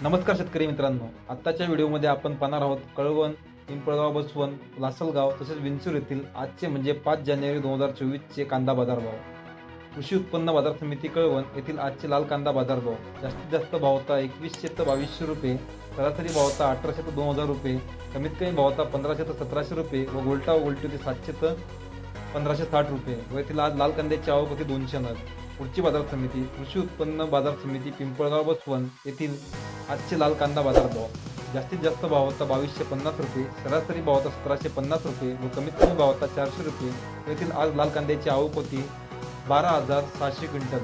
नमस्कार शेतकरी मित्रांनो. आत्ताच्या व्हिडिओमध्ये आपण पाहणार आहोत कळवण पिंपळगाव बसवण लासलगाव तसेच विंचूर येथील आजचे म्हणजे पाच जानेवारी दोन हजार चोवीसचे कांदा बाजारभाव. कृषी उत्पन्न बाजार समिती कळवण येथील आजचे लाल कांदा बाजारभाव. जास्तीत जास्त भाव होता एकवीसशे ते बावीसशे रुपये सरासरी भाव होता अठराशे ते दोन हजार रुपये कमीत कमी भाव होता पंधराशे ते सतराशे रुपये व गोलटा व उलटी होती सातशे ते पंधराशे साठ रुपये व येथील आज लाल कांद्याची आवक होती दोनशे नग. पुढची बाजार समिती कृषी उत्पन्न बाजार समिती पिंपळगाव बसवण येथील आजचे लाल कांदा बाजार भाव. जास्तीत जास्त भाव होता बावीसशे पन्नास रुपये सरासरी भाव होता सतराशे पन्नास रुपये व कमीत कमी भाव होता चारशे रुपये. येथील आज लाल कांद्याची आवक होती बारा हजार सहाशे क्विंटल.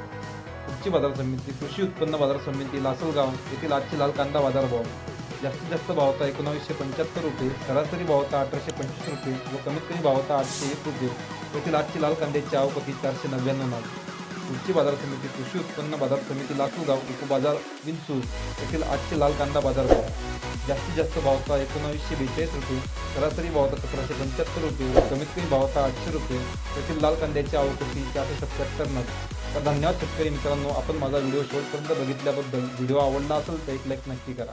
पुढची बाजार समिती कृषी उत्पन्न बाजार समिती लासलगाव येथील आजचे लाल कांदा बाजार भाव. जास्तीत जास्त भाव होता एकोणावीसशे पंच्याहत्तर रुपये सरासरी भाव होता अठराशे पंचवीस रुपये व कमीत कमी भाव होता आठशे एक रुपये. येथील आजची लाल कांद्याची आवक होती चारशे नव्याण्णव नाग पुढची बाजार समिती कृषी उत्पन्न बाजार समिती लासूगाव उपबाजार विंचूर येथील आठशे लाल कांदा बाजार भाव जास्तीत जास्त भावता एकोणावीसशे बेचाळीस रुपये सरासरी भावता सतराशे पंच्याहत्तर रुपये व कमीत कमी भावता आठशे रुपये. येथील लाल कांद्याची आवक होती चारशे सत्याहत्तर नग. तर धन्यवाद शेतकरी मित्रांनो आपण माझा व्हिडिओ शेवटपर्यंत बघितल्याबद्दल. व्हिडिओ आवडला असेल तर एक लाईक नक्की करा.